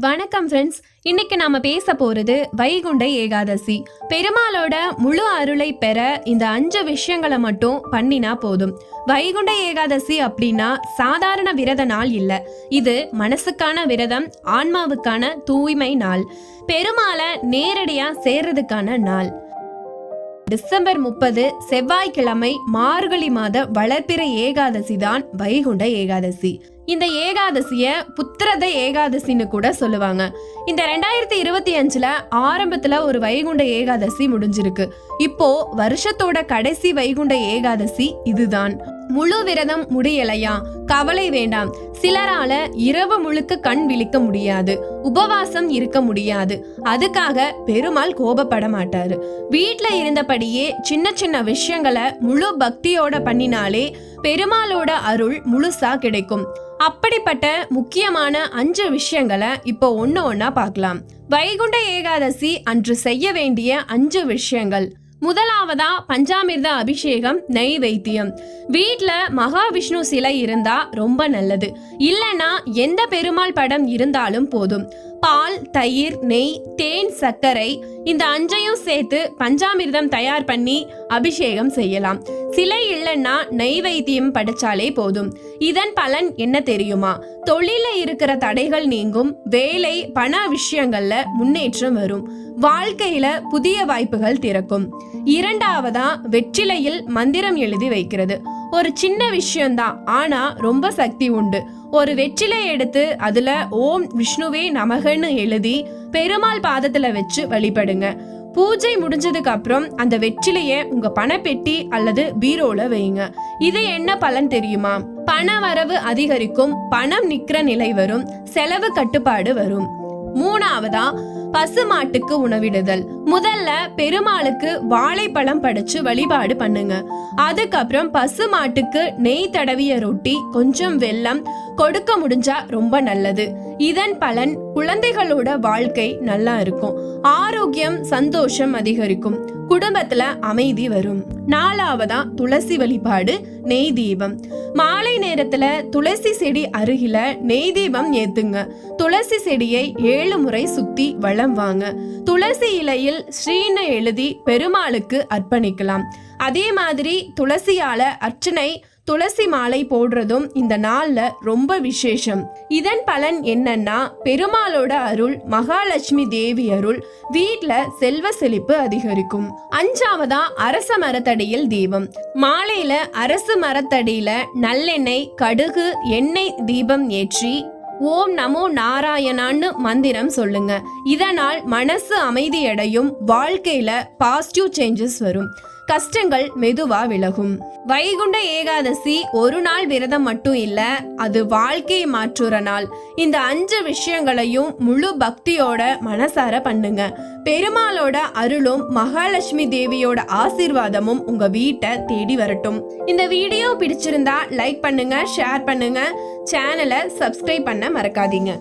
வணக்கம் ஃப்ரெண்ட்ஸ் இன்னைக்கு நாம பேச போறது வைகுண்ட ஏகாதசி. பெருமாளோட முழு அருளை பெற இந்த அஞ்சு விஷயங்களை மட்டும் பண்ணினா போதும். வைகுண்ட ஏகாதசி அப்படின்னா சாதாரண விரத நாள் இல்ல. இது மனசுக்கான விரதம் ஆன்மாவுக்கான தூய்மை நாள். பெருமாளை நேரடியா சேர்றதுக்கான நாள். டிசம்பர் முப்பது செவ்வாய்க்கிழமை மார்கழி மாத வளர்ப்பிறை ஏகாதசி தான் வைகுண்ட ஏகாதசி. இந்த ஏகாதசிய புத்திரத ஏகாதசின்னு கூட சொல்லுவாங்க. இந்த ரெண்டாயிரத்தி இருபத்தி அஞ்சுல ஆரம்பத்துல ஒரு வைகுண்ட ஏகாதசி முடிஞ்சிருக்கு. இப்போ வருஷத்தோட கடைசி வைகுண்ட ஏகாதசி இதுதான். முழு விரதம் முடியலையா? கவலை வேண்டாம். சிலரால இரவு முழுக்க கண் விழிக்க முடியாது. உபவாசம் இருக்க முடியாது. அதுக்காக பெருமாள் கோபப்பட மாட்டாரு. வீட்ல இருந்தபடியே சின்ன சின்ன விஷயங்களை முழு பக்தியோட பண்ணினாலே பெருமாளோட அருள் முழுசா கிடைக்கும். அப்படிப்பட்ட முக்கியமான அஞ்சு விஷயங்களை இப்போ ஒன்று ஒன்றா பார்க்கலாம். வைகுண்ட ஏகாதசி அன்று செய்ய வேண்டிய அஞ்சு விஷயங்கள். முதலாவதா பஞ்சாமிர்த அபிஷேகம் நெய் வைத்தியம் வீட்டில் மகாவிஷ்ணு சிலை இருந்தா ரொம்ப நல்லது. இல்லைன்னா எந்த பெருமாள் படம் இருந்தாலும் போதும். பால் தயிர் நெய் தேன் சர்க்கரை இந்த அஞ்சையும் சேர்த்து பஞ்சாமிர்தம் தயார் பண்ணி அபிஷேகம் செய்யலாம். சிலை இல்லைன்னா நெய்வேத்தியம் படைச்சாலே போதும். இதன் பலன் என்ன தெரியுமா? தொழில இருக்கிற தடைகள் நீங்கும் வேலை பண விஷயங்கள்ல முன்னேற்றம் வரும். வாழ்க்கையில புதிய வாய்ப்புகள் திறக்கும். இரண்டாவதா வெற்றிலையில் மந்திரம் எழுதி வைக்கிறது. ஒரு சின்ன விஷயம்தான். ஆனா ரொம்ப சக்தி உண்டு. ஒரு வெற்றிலை எடுத்து அதுல ஓம் விஷ்ணுவே நமகன்னு எழுதி பெருமாள் பாதத்துல வச்சு வழிபடுங்க. பூஜை முடிஞ்சதுக்கு அப்புறம் அந்த வெற்றிலைய உங்க பணப்பெட்டி அல்லது பீரோல வைங்க. இது என்ன பலன் தெரியுமா? பண வரவு அதிகரிக்கும் பணம் நிக்கிற நிலை வரும் செலவு கட்டுப்பாடு வரும். மூணாவதா பசுமாட்டுக்கு உணவிடுதல். முதல்ல பெருமாளுக்கு வாழைப்பழம் படைச்சு வழிபாடு பண்ணுங்க. அதுக்கப்புறம் பசுமாட்டுக்கு நெய் தடவிய ரொட்டி கொஞ்சம் வெல்லம் கொடுக்க முடிஞ்சா ரொம்ப நல்லது. இதன் பலன் குழந்தைகளோட வாழ்க்கை நல்லா இருக்கும். ஆரோக்கியம் சந்தோஷம் அதிகரிக்கும். குடும்பத்துல அமைதி வரும். நாலாவதா துளசி வழிபாடு நெய் தீபம். மாலை நேரத்துல துளசி செடி அருகில நெய் தீபம் ஏத்துங்க. துளசி செடியை ஏழு முறை சுத்தி வளம் வாங்க. துளசி இலையில் ஸ்ரீன்னு எழுதி பெருமாளுக்கு அர்ப்பணிக்கலாம். அதே மாதிரி துளசியால அர்ச்சனை துளசி மாலை போடுறதும் இந்த நாள்ல ரொம்ப விசேஷம். இதன் பலன் என்னன்னா பெருமாளோட அருள் மகாலட்சுமி தேவி அருள் வீட்ல செல்வ செழிப்பு அதிகரிக்கும். அஞ்சாவதா அரச மரத்தடியில் தீபம். மாலையில அரசு மரத்தடியில நல்லெண்ணெய் கடுகு எண்ணெய் தீபம் ஏற்றி ஓம் நமோ நாராயணான்னு மந்திரம் சொல்லுங்க. இதனால் மனசு அமைதியடையும் வாழ்க்கையில பாசிட்டிவ் சேஞ்சஸ் வரும். கஷ்டங்கள் மெதுவா விலகும். வைகுண்ட ஏகாதசி ஒரு நாள் விரதம் மட்டும் இல்ல அது வாழ்க்கையை மாற்றுற நாள். இந்த அஞ்சு விஷயங்களையும் முழு பக்தியோட மனசார பண்ணுங்க. பெருமாளோட அருளும் மகாலட்சுமி தேவியோட ஆசீர்வாதமும் உங்க வீட்டை தேடி வரட்டும். இந்த வீடியோ பிடிச்சிருந்தா லைக் பண்ணுங்க ஷேர் பண்ணுங்க. சேனலை சப்ஸ்கிரைப் பண்ண மறக்காதீங்க.